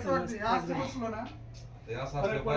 एकाच कसं वाटतं मस्त आज